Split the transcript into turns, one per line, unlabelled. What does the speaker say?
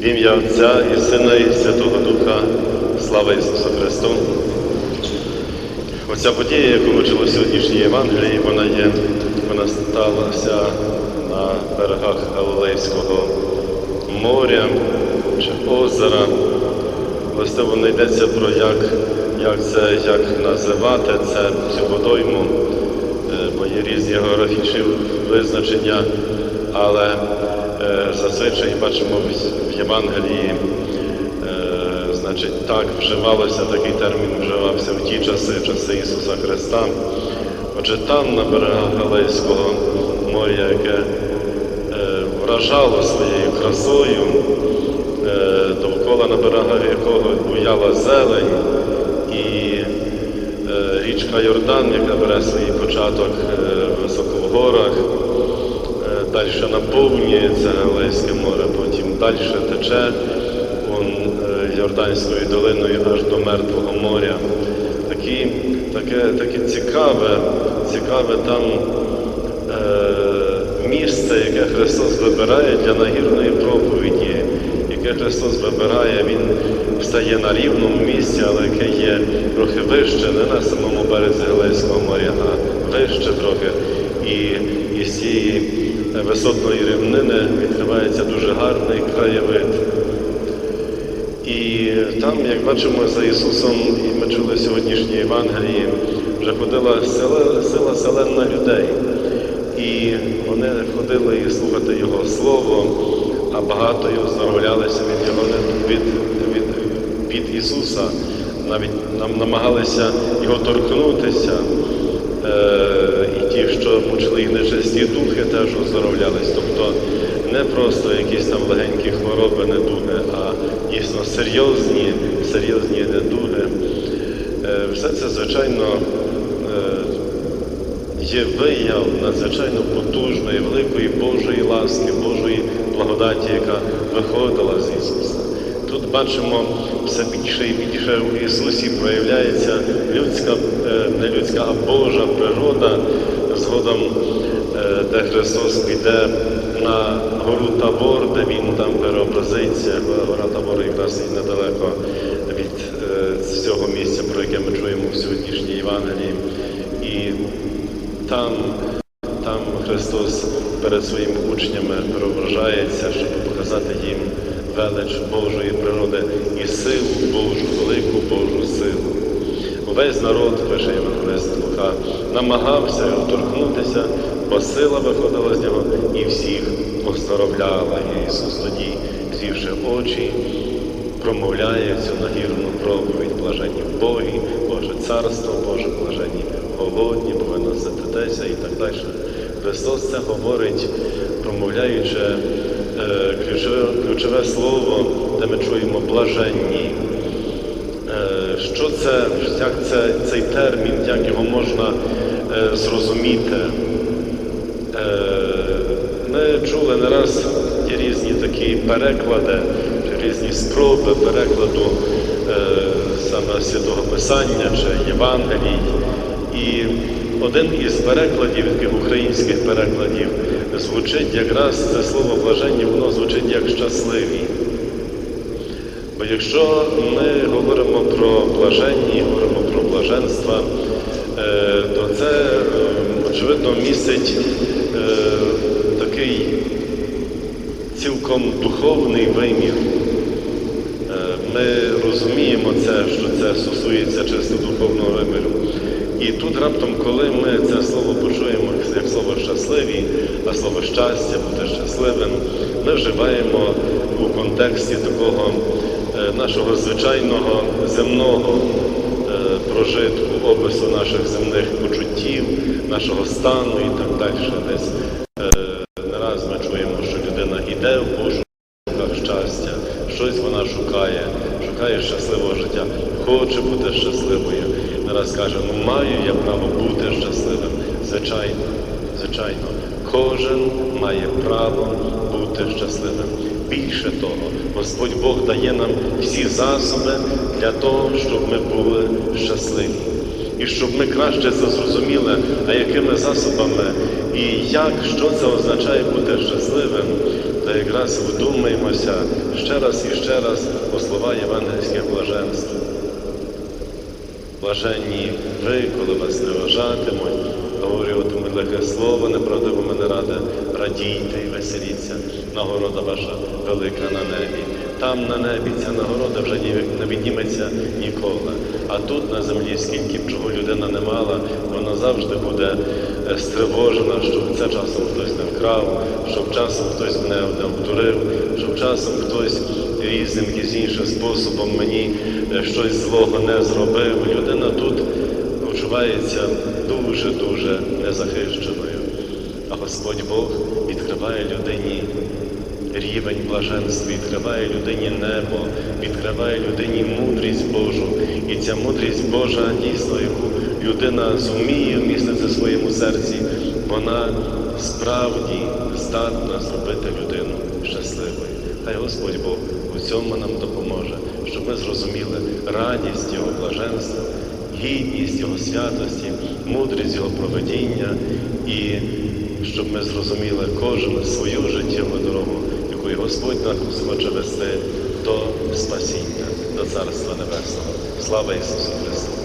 В ім'я Отця і Сина і Святого Духа, слава Ісусу Христу. Оця подія, яку ми в сьогоднішній Євангелії, вона є, вона сталася на берегах Галилейського моря чи озера. Власне, не йдеться про як, як це як називати це цю водойму, е, бо є різні географічні визначення, але зазвичай бачимо в- Євангелії, е, значить, так вживалося, такий термін вживався в ті часи, часи Ісуса Христа. Отже, там, на берегах Галилейського моря, яке е, вражало своєю красою, е, довкола на берегах якого буяла зелень і е, річка Йордан, яка бере свій початок е, високо в далі наповнюється Галилейське море, потім далі тече он, е, Йорданською долиною аж до Мертвого моря. Такі, таке, таке цікаве, цікаве там е, місце, яке Христос вибирає для нагірної проповіді, яке Христос вибирає, Він встає на рівному місці, але яке є трохи вище, не на самому березі Галейського моря, а вище трохи. І, і з цієї висотної рівнини відкривається дуже гарний краєвид. І там, як бачимо, за Ісусом, і ми чули сьогоднішнє Євангелії, вже ходила сила, сила селена людей. І вони ходили і слухати Його Слово, а багато і оздоровлялися від Його від, від, від Ісуса, навіть нам намагалися Його торкнутися. Е, і ті, що їх нечисті духи, теж оздоровлялись. Тобто не просто якісь там легенькі хвороби, недуги, а дійсно серйозні, серйозні недуги. Е, все це, звичайно, е, є вияв надзвичайно потужної, великої Божої ласки, Божої благодаті, яка виходила з Ісуса. Тут бачимо все більше і більше у Ісусі проявляється людська, е, не людська, а Божа природа. Згодом, е, де Христос піде на гору Табор, де Він там переобразиться, гора Табор якраз і недалеко від е, цього місця, про яке ми чуємо в сьогоднішній Євангелії. І там, там Христос перед своїми учнями переображається, щоб показати їм велич Божої природи і силу Божу, велику Божу силу. Увесь народ, пише Євангелист Лука, намагався торкнутися, бо сила виходила з нього і всіх оздоровляла. І Ісус тоді, звівши очі, промовляє цю нагірну проповідь блаженні Богі, Боже царство, Боже блаженні голодні, бо ви і так далі. Христос це говорить, промовляючи ключове, слово, де ми чуємо блаженні. Е, Що це, як це, цей термін, як його можна е, зрозуміти? Е, Ми чули не раз є різні такі переклади, різні спроби перекладу саме Святого Писання чи Євангелій. І один із перекладів, українських перекладів, звучить якраз це слово блаженні, воно звучить як щасливі. Бо якщо ми говоримо про блаженні, говоримо про блаженства, е, то це, е, очевидно, містить е, такий цілком духовний вимір. Ми розуміємо це, що це стосується чисто духовного виміру. І тут раптом, коли ми це слово почуємо як слово щасливі, а слово щастя, бути щасливим, ми вживаємо у контексті такого е, нашого звичайного земного е, прожитку, опису наших земних почуттів, нашого стану і так далі. Десь е, не раз ми чуємо, що людина йде в щастя, щось вона шукає, шукає щасливого життя, хоче бути щасливою. Не раз каже, ну маю я право бути щасливим. Звичайно, звичайно, кожен має право бути щасливим. Більше того, Господь Бог дає нам всі засоби для того, щоб ми були щасливі. І щоб ми краще це зрозуміли, а якими засобами і як, що це означає бути щасливим, то якраз вдумаємося ще раз і ще раз у слова євангельських блаженств. Блаженні ви, коли вас не вважатимуть, говоритимуть лихе слово, неправдивими не ради, радійте і веселіться, нагорода ваша велика на небі. Там на небі ця нагорода вже ні- не відніметься ніколи. А тут на землі, скільки б чого людина не мала, вона завжди буде стривожена, щоб це часом хтось не вкрав, щоб часом хтось мене не обдурив, щоб часом хтось різним якимось іншим способом мені е, щось злого не зробив. Людина тут почувається дуже-дуже незахищеною. А Господь Бог відкриває людині рівень блаженства, відкриває людині небо, відкриває людині мудрість Божу. І ця мудрість Божа, дійсно, яку людина зуміє вмістити в своєму серці, вона справді здатна зробити людину щасливою. Хай Господь Бог у цьому нам допоможе, щоб ми зрозуміли радість Його блаженства, гідність Його святості, мудрість Його проведіння і щоб ми зрозуміли кожен свою життєву дорогу, якою Господь нас хоче вести до спасіння, до Царства Небесного. Слава Ісусу Христу!